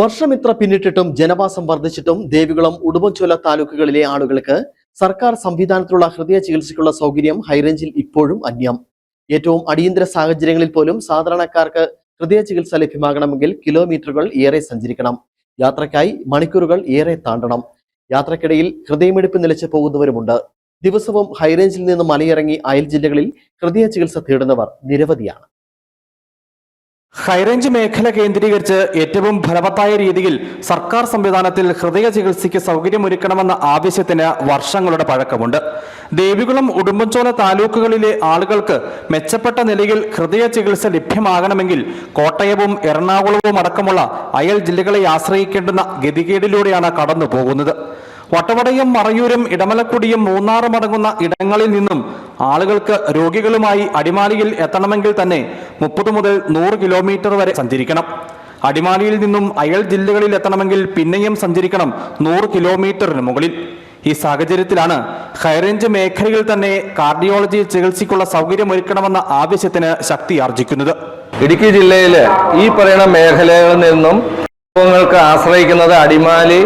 വർഷം ഇത്ര പിന്നിട്ടിട്ടും ജനവാസം വർദ്ധിച്ചിട്ടും ദേവികുളം ഉടുമ്പൻചോല താലൂക്കുകളിലെ ആളുകൾക്ക് സർക്കാർ സംവിധാനത്തിലുള്ള ഹൃദയ ചികിത്സയ്ക്കുള്ള സൗകര്യം ഹൈറേഞ്ചിൽ ഇപ്പോഴും അന്യം. ഏറ്റവും അടിയന്തര സാഹചര്യങ്ങളിൽ പോലും സാധാരണക്കാർക്ക് ഹൃദയ ചികിത്സ ലഭ്യമാകണമെങ്കിൽ കിലോമീറ്ററുകൾ ഏറെ സഞ്ചരിക്കണം. യാത്രയ്ക്കായി മണിക്കൂറുകൾ ഏറെ താണ്ടണം. യാത്രക്കിടയിൽ ഹൃദയമിടിപ്പ് നിലച്ചു പോകുന്നവരുമുണ്ട്. ദിവസവും ഹൈറേഞ്ചിൽ നിന്ന് മലയിറങ്ങി അയൽ ജില്ലകളിൽ ഹൃദയ ചികിത്സ തേടുന്നവർ നിരവധിയാണ്. ഹൈറേഞ്ച് മേഖല കേന്ദ്രീകരിച്ച് ഏറ്റവും ഫലവത്തായ രീതിയിൽ സർക്കാർ സംവിധാനത്തിൽ ഹൃദയ ചികിത്സയ്ക്ക് സൗകര്യമൊരുക്കണമെന്ന ആവശ്യത്തിന് വർഷങ്ങളുടെ പഴക്കമുണ്ട്. ദേവികുളം ഉടുമ്പൻചോല താലൂക്കുകളിലെ ആളുകൾക്ക് മെച്ചപ്പെട്ട നിലയിൽ ഹൃദയ ചികിത്സ ലഭ്യമാകണമെങ്കിൽ കോട്ടയവും എറണാകുളവും അടക്കമുള്ള അയൽ ജില്ലകളെ ആശ്രയിക്കേണ്ടുന്ന ഗതികേടിലൂടെയാണ് കടന്നു പോകുന്നത് വട്ടവടയും മറയൂരും ഇടമലക്കുടിയും മൂന്നാറും അടങ്ങുന്ന ഇടങ്ങളിൽ നിന്നും ആളുകൾക്ക് രോഗികളുമായി അടിമാലിയിൽ എത്തണമെങ്കിൽ തന്നെ മുപ്പത് മുതൽ നൂറ് കിലോമീറ്റർ വരെ സഞ്ചരിക്കണം. അടിമാലിയിൽ നിന്നും അയൽ ജില്ലകളിൽ എത്തണമെങ്കിൽ പിന്നെയും സഞ്ചരിക്കണം നൂറ് കിലോമീറ്ററിന് മുകളിൽ. ഈ സാഹചര്യത്തിലാണ് ഹൈറേഞ്ച് മേഖലയിൽ തന്നെ കാർഡിയോളജി ചികിത്സയ്ക്കുള്ള സൗകര്യമൊരുക്കണമെന്ന ആവശ്യത്തിന് ശക്തി ആർജിക്കുന്നത്. ഇടുക്കി ജില്ലയിലെ ഈ പറയുന്ന മേഖലകളിൽ നിന്നും രോഗങ്ങൾക്ക് ആശ്രയിക്കുന്നത് അടിമാലി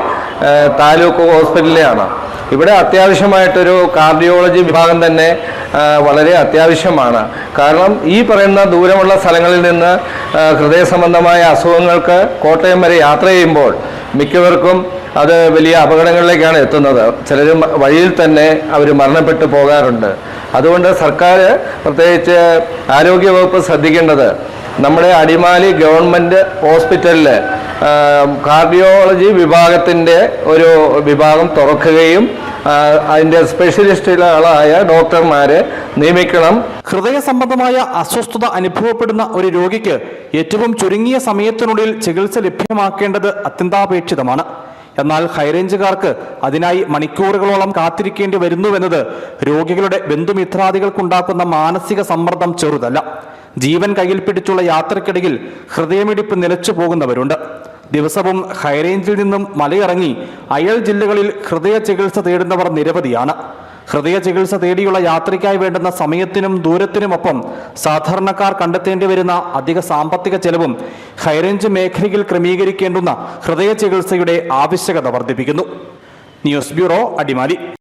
താലൂക്ക് ഹോസ്പിറ്റലിലാണ് ഇവിടെ അത്യാവശ്യമായിട്ടൊരു കാർഡിയോളജി വിഭാഗം തന്നെ വളരെ അത്യാവശ്യമാണ്. കാരണം ഈ പറയുന്ന ദൂരമുള്ള സ്ഥലങ്ങളിൽ നിന്ന് ഹൃദയ സംബന്ധമായ അസുഖങ്ങൾക്ക് കോട്ടയം വരെ യാത്ര ചെയ്യുമ്പോൾ മിക്കവർക്കും അത് വലിയ അപകടങ്ങളിലേക്കാണ് എത്തുന്നത്. ചിലർ വഴിയിൽ തന്നെ അവർ മരണപ്പെട്ടു പോകാറുണ്ട്. അതുകൊണ്ട് സർക്കാർ പ്രത്യേകിച്ച് ആരോഗ്യവകുപ്പ് ശ്രദ്ധിക്കേണ്ടത് നമ്മുടെ അടിമാലി ഗവൺമെന്റ് ഹോസ്പിറ്റലിൽ കാർഡിയോളജി വിഭാഗത്തിന്റെ ഒരു വിഭാഗം തുറക്കുകയും അതിന്റെ സ്പെഷ്യലിസ്റ്റുകളായ ഡോക്ടർമാരെ നിയമിക്കണം. ഹൃദയ സംബന്ധമായ അസ്വസ്ഥത അനുഭവപ്പെടുന്ന ഒരു രോഗിക്ക് ഏറ്റവും ചുരുങ്ങിയ സമയത്തിനുള്ളിൽ ചികിത്സ ലഭ്യമാക്കേണ്ടത് അത്യന്താപേക്ഷിതമാണ്. എന്നാൽ ഹൈറേഞ്ചുകാർക്ക് അതിനായി മണിക്കൂറുകളോളം കാത്തിരിക്കേണ്ടി വരുന്നുവെന്നത് രോഗികളുടെ ബന്ധുമിത്രാദികൾക്കുണ്ടാക്കുന്ന മാനസിക സമ്മർദ്ദം ചെറുതല്ല. ജീവൻ കയ്യിൽ പിടിച്ചുള്ള യാത്രക്കിടയിൽ ഹൃദയമിടിപ്പ് നിലച്ചു പോകുന്നവരുണ്ട്. ദിവസവും ഹൈറേഞ്ചിൽ നിന്നും മലയിറങ്ങി അയൽ ജില്ലകളിൽ ഹൃദയ ചികിത്സ തേടുന്നവർ നിരവധിയാണ്. ഹൃദയ ചികിത്സ തേടിയുള്ള യാത്രയ്ക്കായി വേണ്ടുന്ന സമയത്തിനും ദൂരത്തിനുമൊപ്പം സാധാരണക്കാർ കണ്ടെത്തേണ്ടി വരുന്ന അധിക സാമ്പത്തിക ചെലവും ഹൈറേഞ്ച് മേഖലയിൽ ക്രമീകരിക്കേണ്ടുന്ന ഹൃദയ ചികിത്സയുടെ ആവശ്യകത വർദ്ധിപ്പിക്കുന്നു. News bureau Adimali.